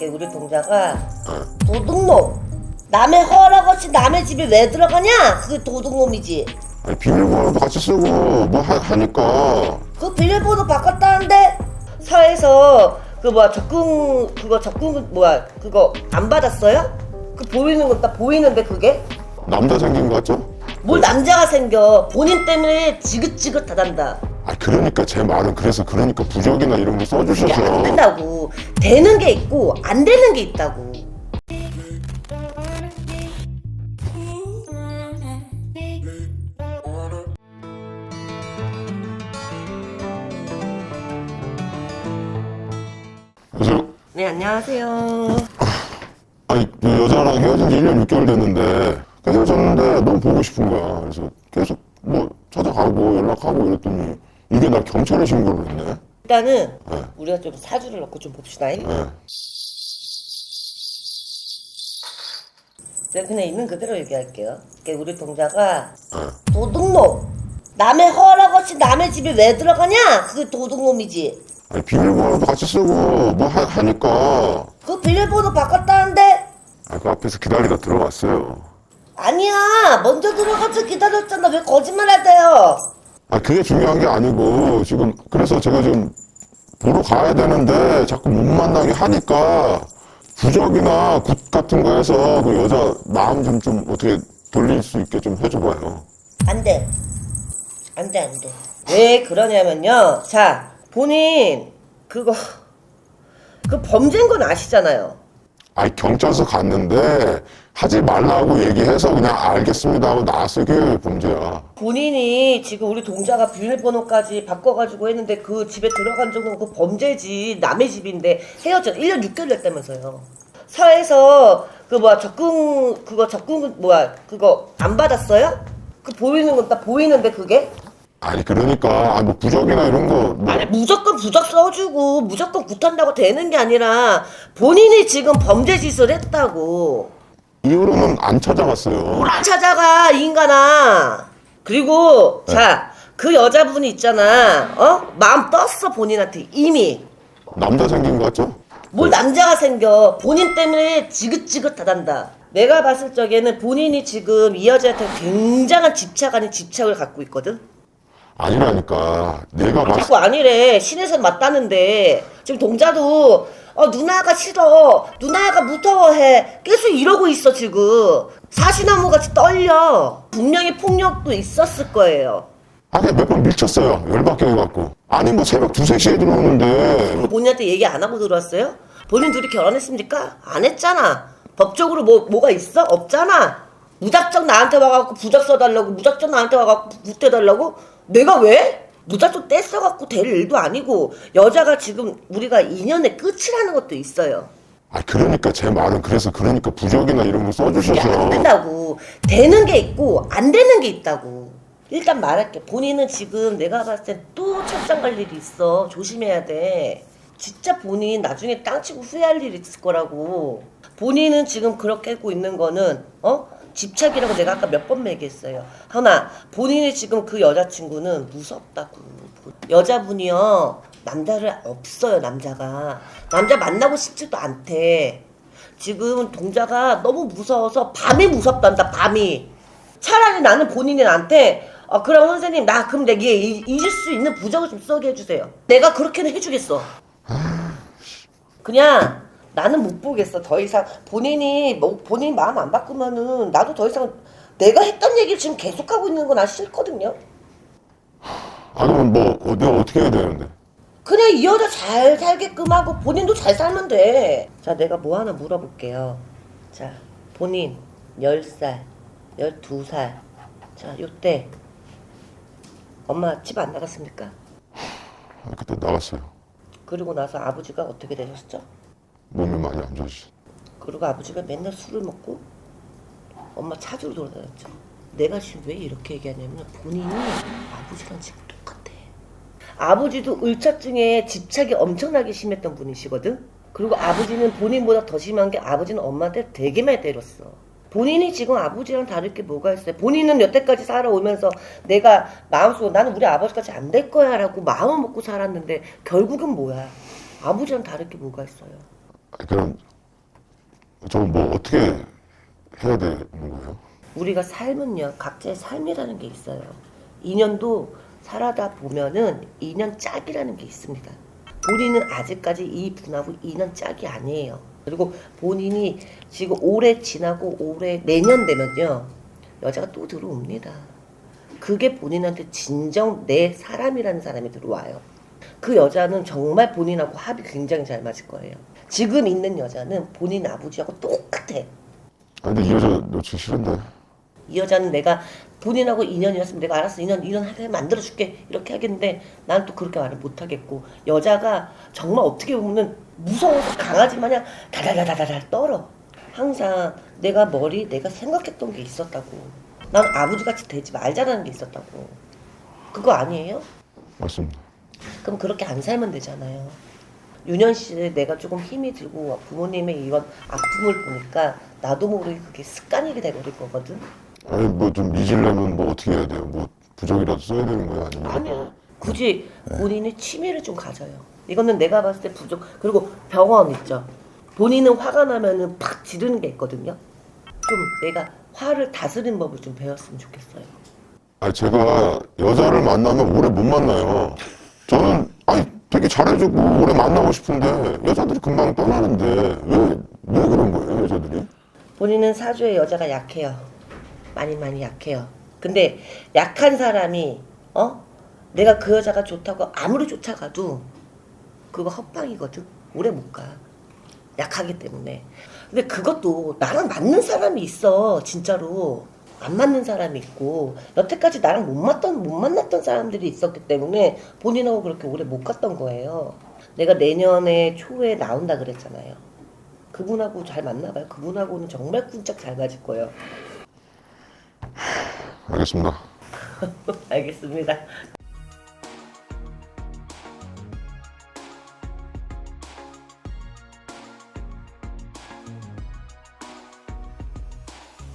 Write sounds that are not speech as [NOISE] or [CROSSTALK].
우리 동자가 도둑놈 남의 허락 없이 남의 집에 왜 들어가냐? 그게 도둑놈이지 아니, 비밀번호도 같이 쓰고 뭐 하, 하니까 그 비밀번호 바꿨다는데 사에서 그 뭐야 적금 그거 적금 뭐야 그거 안 받았어요? 그 보이는 건딱 보이는데 그게 남자 생긴 거 같죠? 뭘 남자가 생겨 본인 때문에 지긋지긋하단다 아 그러니까 제 말은 그래서 그러니까 부적이나 이런 안 써주셔서. 된다고. 되는 게 있고 안 되는 게 있다고. 그래서 네 안녕하세요. 아니 그 여자랑 헤어진 지 1년 6개월 됐는데 그 헤어졌는데 너무 보고 싶은 거야. 그래서 계속 뭐 찾아가고 연락하고 이랬더니 이게 나 경찰에 신고를 했네 일단은 네. 우리가 좀 사주를 넣고 좀 봅시다 네. 내가 그냥 있는 그대로 얘기할게요. 그러니까 우리 동자가 네. 도둑놈. 남의 허락 없이 남의 집에 왜 들어가냐? 그게 도둑놈이지. 아니 비밀번호도 같이 쓰고 뭐 하, 하니까 그 비밀번호 바꿨다는데? 아, 그 앞에서 기다리다 들어갔어요 아니야. 먼저 들어가서 기다렸잖아. 왜 거짓말 하세요? 아 그게 중요한 게 아니고 지금 그래서 제가 지금 보러 가야 되는데 자꾸 못 만나게 하니까 부적이나 굿 같은 거 해서 그 여자 마음 좀 좀 어떻게 돌릴 수 있게 좀 해줘봐요. 안 돼. 안 돼, 안 돼. 왜 그러냐면요. 자, 본인, 그거, 그 범죄인 건 아시잖아요. 아니 경찰서 갔는데 하지 말라고 얘기해서 그냥 알겠습니다 하고 나왔어요. 그게 범죄야. 본인이 지금 우리 동자가 비밀번호까지 바꿔가지고 했는데 그 집에 들어간 정도는 그 범죄지 남의 집인데 헤어져 1년 6개월 됐다면서요 사에서 그 뭐야 적금 그거 적금 뭐야 그거 안 받았어요? 그 보이는 건 딱 보이는데 그게 아니 그러니까 아, 뭐 부적이나 이런 거 뭐 아니 무조건 부적 써주고 무조건 굿한다고 되는 게 아니라 본인이 지금 범죄 짓을 했다고 이후로는 안 찾아갔어요. 안 찾아가 이 인간아. 그리고 자 그 여자분이 있잖아. 어? 마음 떴어 본인한테 이미. 남자 생긴 거 같죠? 뭘 남자가 생겨. 본인 때문에 지긋지긋하단다. 내가 봤을 적에는 본인이 지금 이 여자한테 굉장한 집착 아닌 집착을 갖고 있거든 아니라니까 내가 봤을 자꾸 아니래 신에서 맞다는데 지금 동자도 어 누나가 싫어 누나가 무서워해 계속 이러고 있어 지금 사시나무 같이 떨려 분명히 폭력도 있었을 거예요 아니 몇번 밀쳤어요. 열받게 해갖고. 아니 뭐 새벽 두세 시에 들어오는데 본인한테 얘기 안 하고 들어왔어요? 본인 둘이 결혼했습니까? 안 했잖아. 법적으로 뭐, 뭐가 있어? 없잖아. 무작정 나한테 와갖고 부적 써달라고, 무작정 나한테 와갖고 묻대달라고? 내가 왜? 무작정 떼써갖고 될 일도 아니고, 여자가 지금 우리가 인연의 끝이라는 것도 있어요. 아 그러니까 제 말은 그래서 그러니까 부적이나 이런 거 이게 안 써주셔서 된다고. 되는 게 있고, 안 되는 게 있다고. 일단 말할게. 본인은 지금 내가 봤을 때또 출장 갈 일이 있어. 조심해야 돼. 진짜 본인 나중에 땅 치고 후회할 일이 있을 거라고. 본인은 지금 그렇게 하고 있는 거는, 어? 집착이라고 내가 아까 몇 번 얘기했어요. 하나, 본인이 지금 그 여자친구는 무섭다고. 여자분이요, 남자를 없어요, 남자가. 남자 만나고 싶지도 않대. 지금 동자가 너무 무서워서 밤이 무섭단다 밤이 차라리 나는 본인이 나한테 아 그럼 선생님 나 그럼 이- 잊을 수 있는 부적을 좀 써게 해주세요 내가 그렇게는 해주겠어 그냥 나는 못 보겠어 더 이상 본인이 뭐 본인 마음 안 바꾸면은 나도 더 이상 내가 했던 얘기를 지금 계속하고 있는 건나 싫거든요 아 그럼 뭐 어, 내가 어떻게 해야 되는데 그냥 이 여자 잘 살게끔 하고 본인도 잘 살면 돼. 자, 내가 뭐 하나 물어볼게요. 자, 본인 10살, 12살. 자, 요때 엄마 집 안 나갔습니까? 아, 그때 나갔어요 그리고 나서 아버지가 어떻게 되셨죠? 몸이 많이 안 좋아지죠 그리고 아버지가 맨날 술을 먹고 엄마 찾으러 돌아다녔죠. 내가 지금 왜 이렇게 얘기하냐면 본인이 아버지랑 지금 똑같아. 아버지도 의처증에 집착이 엄청나게 심했던 분이시거든. 그리고 아버지는 본인보다 더 심한 게 아버지는 엄마한테 되게 많이 때렸어. 본인이 지금 아버지랑 다를 게 뭐가 있어요? 본인은 여태까지 살아오면서 내가 마음속으로 나는 우리 아버지까지 안 될 거야 라고 마음을 먹고 살았는데 결국은 뭐야? 아버지랑 다를 게 뭐가 있어요? 그럼 저뭐 어떻게 해야 되는 거예요? 우리가 삶은요 각자의 삶이라는 게 있어요. 인연도 살아다 보면은 인연 짝이라는 게 있습니다. 본인은 아직까지 이 분하고 인연 짝이 아니에요. 그리고 본인이 지금 올해 지나고 올해 내년 되면요 여자가 또 들어옵니다. 그게 본인한테 진정 내 사람이라는 사람이 들어와요. 그 여자는 정말 본인하고 합이 굉장히 잘 맞을 거예요. 지금 있는 여자는 본인 아버지하고 똑같아. 아, 근데 이 여자 놓치기 싫은데. 이 여자는 내가 본인하고 인연이었으면 내가 알았어 인연 인연 하게 만들어 줄게 이렇게 하겠는데 나는 또 그렇게 말을 못 하겠고 여자가 정말 어떻게 보면 무서워서 강아지 마냥 다다다다다다 떨어 항상 내가 머리 내가 생각했던 게 있었다고 난 아버지같이 되지 말자라는 게 있었다고 그거 아니에요? 맞습니다. 그럼 그렇게 안 살면 되잖아요. 윤현 씨 내가 조금 힘이 들고 부모님의 이런 아픔을 보니까 나도 모르게 그게 습관이 돼버릴 거거든. 아니 뭐 좀 잊으려면 뭐 어떻게 해야 돼요? 뭐 부적이라도 써야 되는 거예요? 아니면 아니야. 굳이 본인의 취미를 좀 가져요. 이거는 내가 봤을 때 부족. 그리고 병원 있죠. 본인은 화가 나면은 팍 지르는 게 있거든요. 좀 내가 화를 다스리는 법을 좀 배웠으면 좋겠어요. 아니 제가 여자를 만나면 오래 못 만나요. 저는 아니 되게 잘해주고 오래 만나고 싶은데 여자들이 금방 떠나는데 왜 왜 그런 거예요 여자들이? 본인은 사주에 여자가 약해요. 많이 많이 약해요. 근데 약한 사람이 어? 내가 그 여자가 좋다고 아무리 쫓아가도 그거 헛방이거든. 오래 못 가. 약하기 때문에. 근데 그것도 나랑 맞는 사람이 있어. 진짜로. 안 맞는 사람이 있고 여태까지 나랑 못 맞던 못 만났던 사람들이 있었기 때문에 본인하고 그렇게 오래 못 갔던 거예요. 내가 내년에 초에 나온다 그랬잖아요. 그분하고 잘 만나봐요. 그분하고는 정말 쿵짝 잘 맞을 거예요. 알겠습니다. [LAUGHS] 알겠습니다.